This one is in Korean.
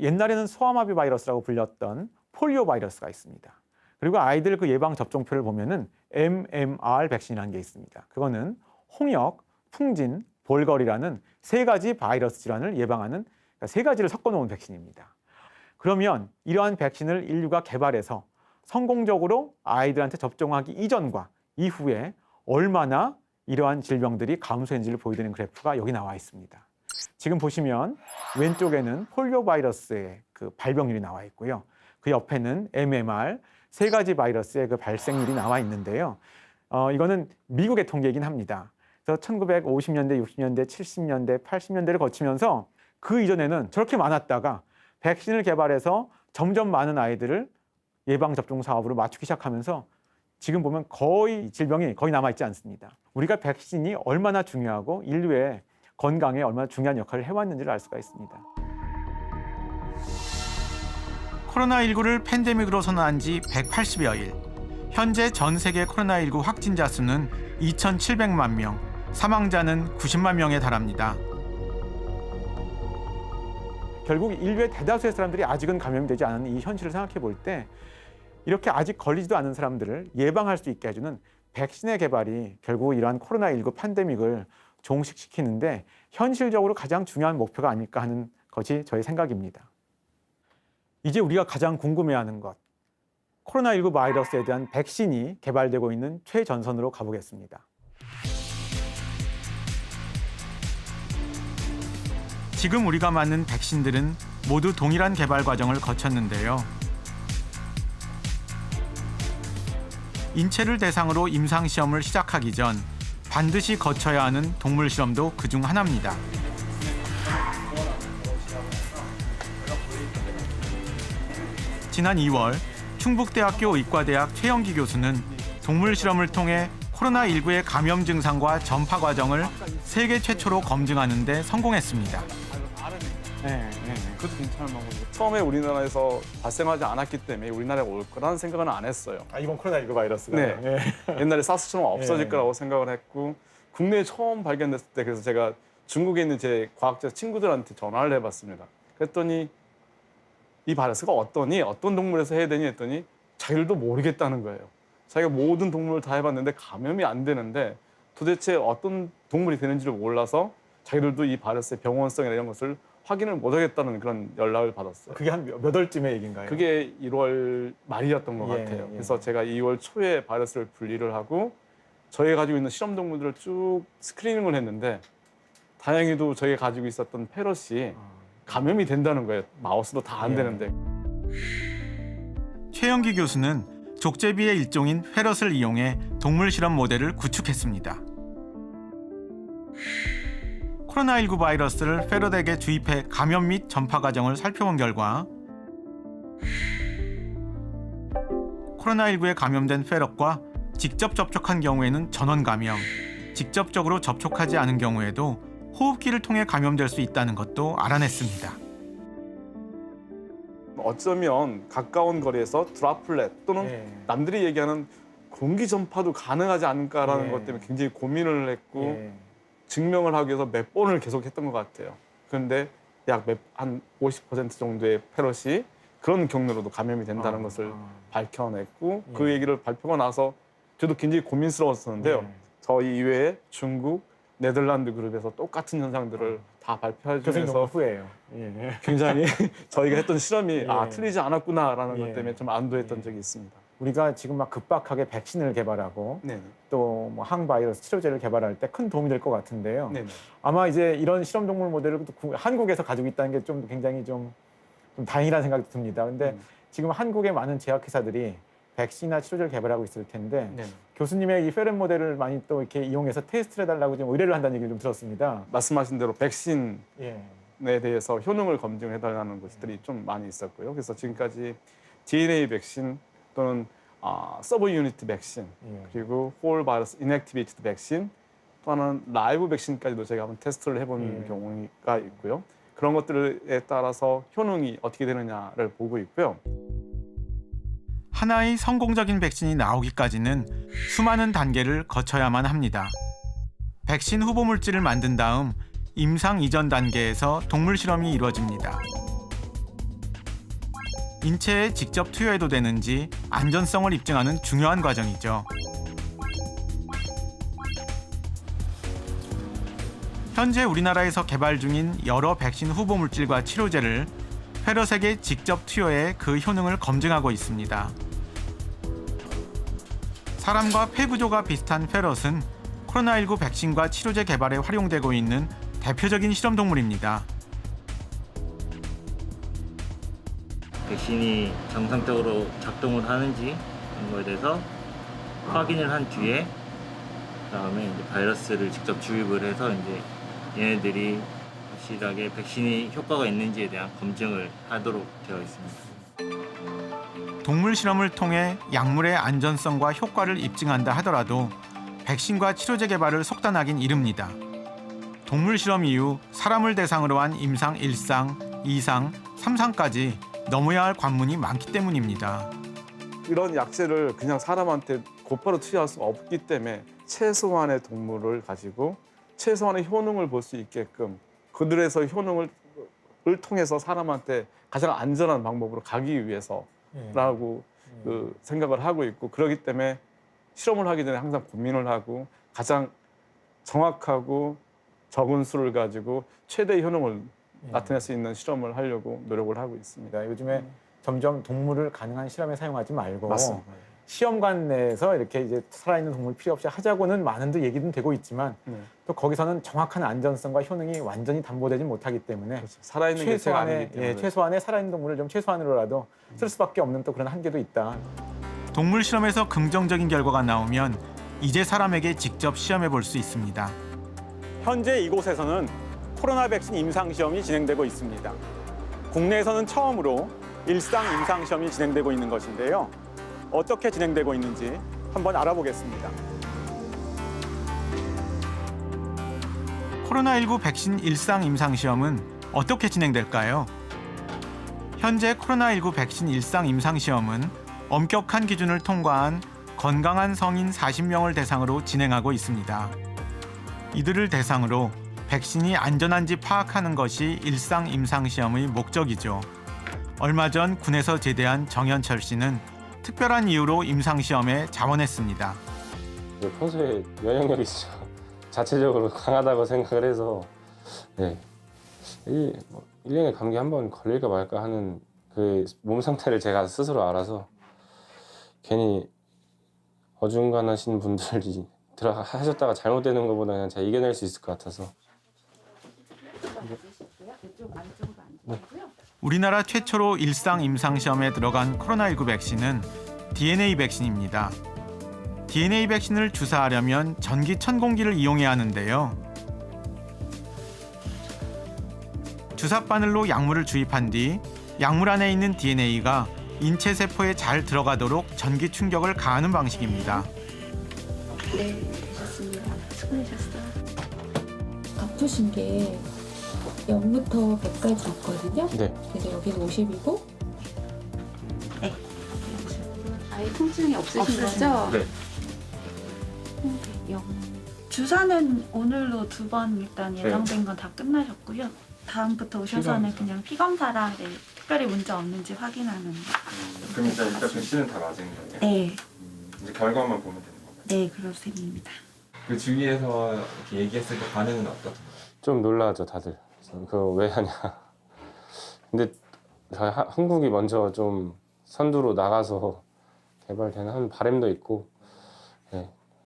옛날에는 소아마비 바이러스라고 불렸던 폴리오 바이러스가 있습니다. 그리고 아이들 그 예방 접종표를 보면은 MMR 백신이라는 게 있습니다. 그거는 홍역, 풍진, 볼거리라는 세 가지 바이러스 질환을 예방하는 그러니까 세 가지를 섞어 놓은 백신입니다. 그러면 이러한 백신을 인류가 개발해서 성공적으로 아이들한테 접종하기 이전과 이후에 얼마나 이러한 질병들이 감소했는지를 보여드리는 그래프가 여기 나와 있습니다. 지금 보시면 왼쪽에는 폴리오 바이러스의 그 발병률이 나와 있고요. 그 옆에는 MMR 세 가지 바이러스의 그 발생률이 나와 있는데요. 어, 이거는 미국의 통계이긴 합니다. 그래서 1950년대, 60년대, 70년대, 80년대를 거치면서 그 이전에는 저렇게 많았다가 백신을 개발해서 점점 많은 아이들을 예방 접종 사업으로 맞추기 시작하면서 지금 보면 거의 질병이 거의 남아 있지 않습니다. 우리가 백신이 얼마나 중요하고 인류의 건강에 얼마나 중요한 역할을 해왔는지를 알 수가 있습니다. 코로나19를 팬데믹으로 선언한 지 180여 일. 현재 전 세계 코로나19 확진자 수는 2,700만 명, 사망자는 90만 명에 달합니다. 결국 인류의 대다수의 사람들이 아직은 감염이 되지 않은 이 현실을 생각해 볼 때 이렇게 아직 걸리지도 않은 사람들을 예방할 수 있게 해주는 백신의 개발이 결국 이러한 코로나19 팬데믹을 종식시키는데 현실적으로 가장 중요한 목표가 아닐까 하는 것이 저의 생각입니다. 이제 우리가 가장 궁금해하는 것, 코로나19 바이러스에 대한 백신이 개발되고 있는 최전선으로 가보겠습니다. 지금 우리가 맞는 백신들은 모두 동일한 개발 과정을 거쳤는데요. 인체를 대상으로 임상 시험을 시작하기 전 반드시 거쳐야 하는 동물 실험도 그중 하나입니다. 지난 2월 충북대학교 의과대학 최영기 교수는 동물 실험을 통해 코로나19의 감염 증상과 전파 과정을 세계 최초로 검증하는 데 성공했습니다. 네, 네, 그것도 괜찮은 방법이에요. 처음에 우리나라에서 발생하지 않았기 때문에 우리나라에 올 거라는 생각은 안 했어요. 아, 이번 코로나19 바이러스가 네. 옛날에 사스처럼 없어질 예. 거라고 생각을 했고 국내에 처음 발견됐을 때 그래서 제가 중국에 있는 제 과학자 친구들한테 전화를 해봤습니다. 그랬더니 이 바이러스가 어떠니 어떤 동물에서 해야 되니 했더니 자기들도 모르겠다는 거예요. 자기가 모든 동물을 다 해봤는데 감염이 안 되는데 도대체 어떤 동물이 되는지를 몰라서 자기들도 이 바이러스의 병원성이나 이런 것을 확인을 못하겠다는 그런 연락을 받았어요. 그게 한 몇 월쯤의 얘기인가요? 그게 1월 말이었던 것 예, 같아요. 예. 그래서 제가 2월 초에 바이러스를 분리를 하고 저희가 가지고 있는 실험 동물들을 쭉 스크리닝을 했는데 다행히도 저희가 가지고 있었던 페럿이 감염이 된다는 거예요. 마우스도 다 안 예. 되는데. 최영기 교수는 족제비의 일종인 페럿을 이용해 동물 실험 모델을 구축했습니다. 코로나19 바이러스를 페럿에게 주입해 감염 및 전파 과정을 살펴본 결과 코로나19에 감염된 페럿과 직접 접촉한 경우에는 전원 감염, 직접적으로 접촉하지 않은 경우에도 호흡기를 통해 감염될 수 있다는 것도 알아냈습니다. 어쩌면 가까운 거리에서 드라플렛 또는 예. 남들이 얘기하는 공기 전파도 가능하지 않을까라는 예. 것 때문에 굉장히 고민을 했고 예. 증명을 하기 위해서 몇 번을 계속 했던 것 같아요. 그런데 약 한 50% 정도의 페럿이 그런 경로로도 감염이 된다는 아, 것을 아. 밝혀냈고 그 예. 얘기를 발표가 나서 저도 굉장히 고민스러웠었는데요. 예. 저희 이외에 중국, 네덜란드 그룹에서 똑같은 현상들을 다 발표해 교수님 주면서 너무 후회해요. 예. 굉장히 저희가 했던 실험이 예. 아 틀리지 않았구나라는 예. 것 때문에 좀 안도했던 예. 적이 있습니다. 우리가 지금 막 급박하게 백신을 개발하고 네, 또뭐 항바이러스 치료제를 개발할 때 큰 도움이 될 것 같은데요. 네, 네. 아마 이제 이런 실험 동물 모델을 또 구- 한국에서 가지고 있다는 게 좀 굉장히 좀, 좀 다행이라는 생각이 듭니다. 근데 음. 지금 한국의 많은 제약회사들이 백신이나 치료제를 개발하고 있을 텐데 네. 교수님의 이 페렌 모델을 많이 또 이렇게 이용해서 테스트를 해달라고 좀 의뢰를 한다는 얘기를 좀 들었습니다. 말씀하신 대로 백신에 예. 대해서 효능을 검증해달라는 것들이 좀 많이 있었고요. 그래서 지금까지 DNA 백신 또는 아, 서브 유니트 백신 예. 그리고 홀 바이러스 인액티베이티드 백신 또 하나는 라이브 백신까지도 제가 한번 테스트를 해본 예. 경우가 있고요. 그런 것들에 따라서 효능이 어떻게 되느냐를 보고 있고요. 하나의 성공적인 백신이 나오기까지는 수많은 단계를 거쳐야만 합니다. 백신 후보 물질을 만든 다음 임상 이전 단계에서 동물 실험이 이루어집니다. 인체에 직접 투여해도 되는지 안전성을 입증하는 중요한 과정이죠. 현재 우리나라에서 개발 중인 여러 백신 후보 물질과 치료제를 페럿에게 직접 투여해 그 효능을 검증하고 있습니다. 사람과 폐 구조가 비슷한 페럿은 코로나19 백신과 치료제 개발에 활용되고 있는 대표적인 실험 동물입니다. 백신이 정상적으로 작동을 하는지 그런 거에 대해서 확인을 한 뒤에 그다음에 이제 바이러스를 직접 주입을 해서 이제 얘네들이 확실하게 백신이 효과가 있는지에 대한 검증을 하도록 되어 있습니다. 동물 실험을 통해 약물의 안전성과 효과를 입증한다 하더라도 백신과 치료제 개발을 속단하긴 이릅니다. 동물 실험 이후 사람을 대상으로 한 임상 1상, 2상, 3상까지 넘어야 할 관문이 많기 때문입니다. 이런 약제를 그냥 사람한테 곧바로 투여할 수가 없기 때문에 최소한의 동물을 가지고 최소한의 효능을 볼 수 있게끔 그들에서 효능을 을 통해서 사람한테 가장 안전한 방법으로 가기 위해서라고 그 생각을 하고 있고 그렇기 때문에 실험을 하기 전에 항상 고민을 하고 가장 정확하고 적은 수를 가지고 최대 효능을 예. 나타낼 수 있는 실험을 하려고 노력을 하고 있습니다. 요즘에 점점 동물을 가능한 실험에 사용하지 말고 맞습니다. 시험관 내에서 이렇게 이제 살아있는 동물 필요 없이 하자고는 많은데 얘기는 되고 있지만 네. 또 거기서는 정확한 안전성과 효능이 완전히 담보되지 못하기 때문에 그렇죠. 살아있는 게 제가 아니기 최소한의 때문에 예, 최소한의 살아있는 동물을 좀 최소한으로라도 쓸 수밖에 없는 또 그런 한계도 있다. 동물 실험에서 긍정적인 결과가 나오면 이제 사람에게 직접 시험해 볼 수 있습니다. 현재 이곳에서는 코로나 백신 임상 시험이 진행되고 있습니다. 국내에서는 처음으로 일상 임상 시험이 진행되고 있는 것인데요. 어떻게 진행되고 있는지 한번 알아보겠습니다. 코로나19 백신 일상 임상 시험은 어떻게 진행될까요? 현재 코로나19 백신 일상 임상 시험은 엄격한 기준을 통과한 건강한 성인 40명을 대상으로 진행하고 있습니다. 이들을 대상으로 백신이 안전한지 파악하는 것이 일상 임상 시험의 목적이죠. 얼마 전 군에서 제대한 정현철 씨는 특별한 이유로 임상 시험에 자원했습니다. 네, 평소에 면역력이 자체적으로 강하다고 생각을 해서 네. 이, 뭐 1년에 감기 한 번 걸릴까 말까 하는 그 몸 상태를 제가 스스로 알아서 괜히 어중간하신 분들이 들어 하셨다가 잘못되는 것보다 그냥 제가 이겨낼 수 있을 것 같아서 우리나라 최초로 일상 임상 시험에 들어간 코로나19 백신은 DNA 백신입니다. DNA 백신을 주사하려면 전기 천공기를 이용해야 하는데요. 주사 바늘로 약물을 주입한 뒤 약물 안에 있는 DNA가 인체 세포에 잘 들어가도록 전기 충격을 가하는 방식입니다. 네, 되셨습니다. 수고하셨어요. 아프신 게 0부터 100까지 있거든요. 네. 그래서 여기는 50이고 네. 아예 통증이 없으신 거죠? 네. 영. 주사는 오늘로 두 번 일단 네. 예정된 건 다 끝나셨고요. 다음부터 오셔서는 그냥 피 검사랑 네, 특별히 문제 없는지 확인하는. 그럼 일단 일단 백신은 다 맞은 거예요? 네, 이제 결과만 보면 되는 건가요? 네 그럴 셈입니다. 그 주위에서 이렇게 얘기했을 때 반응은 어떻던가요? 좀 놀라죠 다들 그거 왜 하냐 근데 저희 하- 한국이 먼저 좀 선두로 나가서 개발되는 한 바람도 있고 네.